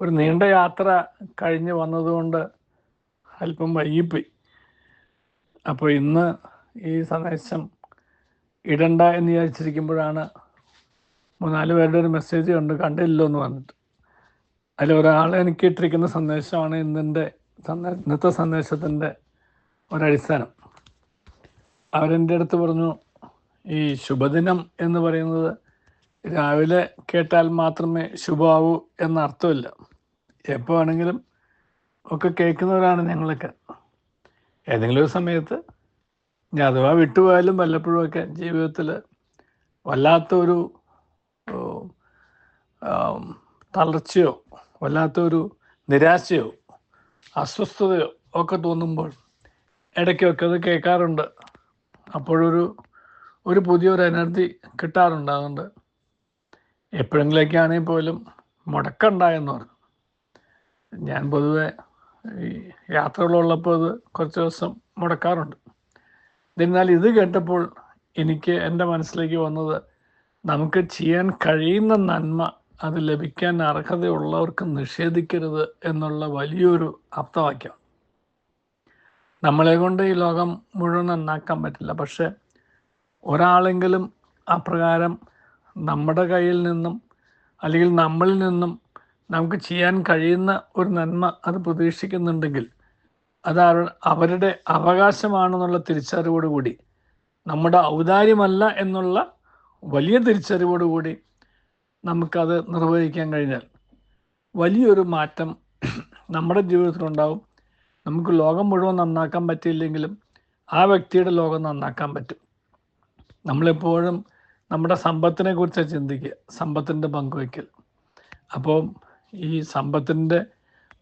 ഒരു നീണ്ട യാത്ര കഴിഞ്ഞ് വന്നതുകൊണ്ട് അല്പം വൈകിപ്പോയി. അപ്പോൾ ഇന്ന് ഈ സന്ദേശം ഇടണ്ട എന്ന് വിചാരിച്ചിരിക്കുമ്പോഴാണ് മൂന്നാൽ പേരുടെ ഒരു മെസ്സേജ് കണ്ട് കണ്ടില്ലോ എന്ന് പറഞ്ഞിട്ട്. അതിൽ ഒരാൾ എനിക്ക് ഇട്ടിരിക്കുന്ന സന്ദേശമാണ് ഇന്നിന്റെ സന്ദേശ ഇന്നത്തെ സന്ദേശത്തിന്റെ ഒരടിസ്ഥാനം. അവരെന്റെ അടുത്ത് പറഞ്ഞു ഈ ശുഭദിനം എന്ന് പറയുന്നത് രാവിലെ കേട്ടാൽ മാത്രമേ ശുഭാവൂ എന്ന അർത്ഥമില്ല എപ്പോൾ വേണമെങ്കിലും ഒക്കെ കേൾക്കുന്നവരാണ് ഞങ്ങളൊക്കെ. ഏതെങ്കിലും ഒരു സമയത്ത് ഞാൻ അഥവാ വിട്ടുപോയാലും വല്ലപ്പോഴും ഒക്കെ ജീവിതത്തിൽ വല്ലാത്തൊരു തളർച്ചയോ വല്ലാത്തൊരു നിരാശയോ അസ്വസ്ഥതയോ ഒക്കെ തോന്നുമ്പോൾ ഇടയ്ക്കൊക്കെ അത് കേൾക്കാറുണ്ട്. അപ്പോഴൊരു ഒരു പുതിയൊരു എനർജി കിട്ടാറുണ്ട്. അതുകൊണ്ട് എപ്പോഴെങ്കിലൊക്കെയാണെങ്കിൽ പോലും മുടക്കമുണ്ടായെന്ന് പറഞ്ഞു. ഞാൻ പൊതുവെ ഈ യാത്രകളുള്ളപ്പോൾ അത് കുറച്ച് ദിവസം മുടക്കാറുണ്ട്. എന്നാൽ ഇത് കേട്ടപ്പോൾ എനിക്ക് എന്റെ മനസ്സിലേക്ക് വന്നത് നമുക്ക് ചെയ്യാൻ കഴിയുന്ന നന്മ അത് ലഭിക്കാൻ അർഹതയുള്ളവർക്ക് നിഷേധിക്കരുത് എന്നുള്ള വലിയൊരു ആപ്തവാക്യം നമ്മളെ കൊണ്ട് ഈ ലോകം മുഴുവൻ നന്നാക്കാൻ പറ്റില്ല. പക്ഷെ ഒരാളെങ്കിലും അപ്രകാരം നമ്മുടെ കയ്യിൽ നിന്നും അല്ലെങ്കിൽ നമ്മളിൽ നിന്നും നമുക്ക് ചെയ്യാൻ കഴിയുന്ന ഒരു നന്മ അത് പ്രതീക്ഷിക്കുന്നുണ്ടെങ്കിൽ അത് അവ- അവരുടെ അവകാശമാണെന്നുള്ള തിരിച്ചറിവോടുകൂടി നമ്മുടെ ഔദാര്യമല്ല എന്നുള്ള വലിയ തിരിച്ചറിവോടുകൂടി നമുക്കത് നിർവഹിക്കാൻ കഴിഞ്ഞാൽ വലിയൊരു മാറ്റം നമ്മുടെ ജീവിതത്തിലുണ്ടാവും. നമുക്ക് ലോകം മുഴുവൻ നന്നാക്കാൻ പറ്റിയില്ലെങ്കിലും ആ വ്യക്തിയുടെ ലോകം നന്നാക്കാൻ പറ്റും. നമ്മളെപ്പോഴും നമ്മുടെ സമ്പത്തിനെ കുറിച്ച് ചിന്തിക്കുക. സമ്പത്തിന്റെ പങ്കുവയ്ക്കൽ അപ്പോൾ ഈ സമ്പത്തിന്റെ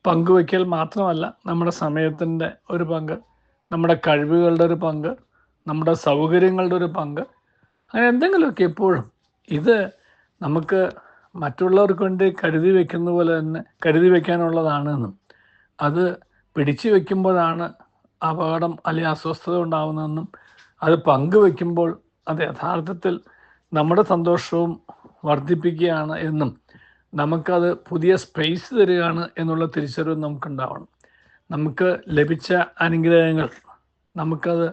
പങ്കുവയ്ക്കൽ മാത്രമല്ല നമ്മുടെ സമയത്തിന്റെ ഒരു പങ്ക് നമ്മുടെ കഴിവുകളുടെ ഒരു പങ്ക് നമ്മുടെ സൗകര്യങ്ങളുടെ ഒരു പങ്ക് അങ്ങനെ എന്തെങ്കിലുമൊക്കെ എപ്പോഴും ഇത് നമുക്ക് മറ്റുള്ളവർക്ക് വേണ്ടി കരുതി വെക്കുന്ന പോലെ തന്നെ കരുതി വെക്കാനുള്ളതാണെന്നും. അത് പിടിച്ചു വെക്കുമ്പോഴാണ് അപകടം അല്ലെങ്കിൽ അസ്വസ്ഥത ഉണ്ടാകുന്നതെന്നും അത് പങ്കുവെക്കുമ്പോൾ അത് യഥാർത്ഥത്തിൽ നമ്മുടെ സന്തോഷവും വർദ്ധിപ്പിക്കുകയാണ് എന്നും നമുക്കത് പുതിയ സ്പേസ് തരികയാണ് എന്നുള്ള തിരിച്ചറിവ് നമുക്കുണ്ടാവണം. നമുക്ക് ലഭിച്ച അനുഗ്രഹങ്ങൾ നമുക്കത്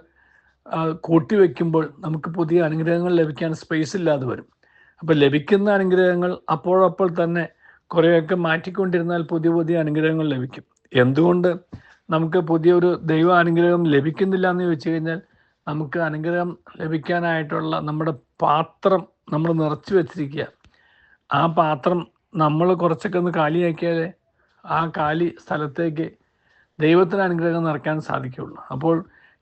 കൂട്ടിവെക്കുമ്പോൾ നമുക്ക് പുതിയ അനുഗ്രഹങ്ങൾ ലഭിക്കാൻ സ്പേസ് ഇല്ലാതെ വരും. അപ്പോൾ ലഭിക്കുന്ന അനുഗ്രഹങ്ങൾ അപ്പോഴപ്പോൾ തന്നെ കുറേയൊക്കെ മാറ്റിക്കൊണ്ടിരുന്നാൽ പുതിയ പുതിയ അനുഗ്രഹങ്ങൾ ലഭിക്കും. എന്തുകൊണ്ട് നമുക്ക് പുതിയൊരു ദൈവ അനുഗ്രഹം ലഭിക്കുന്നില്ല എന്ന് ചോദിച്ചു കഴിഞ്ഞാൽ നമുക്ക് അനുഗ്രഹം ലഭിക്കാനായിട്ടുള്ള നമ്മുടെ പാത്രം നമ്മൾ നിറച്ചു വെച്ചിരിക്കുക. ആ പാത്രം നമ്മൾ കുറച്ചൊക്കെ ഒന്ന് കാലിയാക്കിയാലേ ആ കാലി സ്ഥലത്തേക്ക് ദൈവത്തിന് അനുഗ്രഹം നിറയ്ക്കാൻ സാധിക്കുകയുള്ളൂ. അപ്പോൾ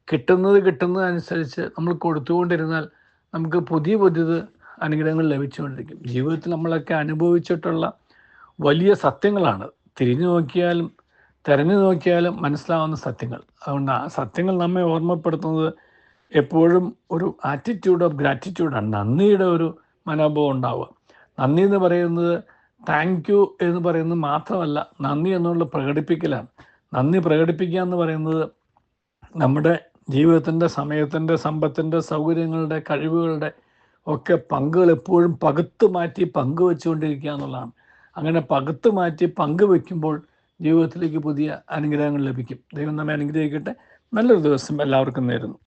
കിട്ടുന്നത് കിട്ടുന്നത് അനുസരിച്ച് നമ്മൾ കൊടുത്തുകൊണ്ടിരുന്നാൽ നമുക്ക് പുതിയ പുതിയത് അനുഗ്രഹങ്ങൾ ലഭിച്ചുകൊണ്ടിരിക്കും. ജീവിതത്തിൽ നമ്മളൊക്കെ അനുഭവിച്ചിട്ടുള്ള വലിയ സത്യങ്ങളാണ്. തിരിഞ്ഞു നോക്കിയാലും തിരഞ്ഞു നോക്കിയാലും മനസ്സിലാവുന്ന സത്യങ്ങൾ. അതുകൊണ്ട് ആ സത്യങ്ങൾ നമ്മെ ഓർമ്മപ്പെടുത്തുന്നത് എപ്പോഴും ഒരു ആറ്റിറ്റ്യൂഡ് ഓഫ് ഗ്രാറ്റിറ്റ്യൂഡാണ് നന്ദിയുടെ ഒരു മനോഭാവം ഉണ്ടാവുക. നന്ദി എന്ന് പറയുന്നത് താങ്ക് യു എന്ന് പറയുന്നത് മാത്രമല്ല നന്ദി എന്നുള്ള പ്രകടിപ്പിക്കലാണ്. നന്ദി പ്രകടിപ്പിക്കുക എന്ന് പറയുന്നത് നമ്മുടെ ജീവിതത്തിന്റെ സമയത്തിന്റെ സമ്പത്തിന്റെ സൗകര്യങ്ങളുടെ കഴിവുകളുടെ ഒക്കെ പങ്കുകൾ എപ്പോഴും പകുത്ത് മാറ്റി പങ്കുവെച്ചുകൊണ്ടിരിക്കുക എന്നുള്ളതാണ്. അങ്ങനെ പകുത്ത് മാറ്റി പങ്കുവെക്കുമ്പോൾ ജീവിതത്തിലേക്ക് പുതിയ അനുഗ്രഹങ്ങൾ ലഭിക്കും. ദൈവം നമ്മെ അനുഗ്രഹിക്കട്ടെ. നല്ലൊരു ദിവസം എല്ലാവർക്കും നേരുന്നു.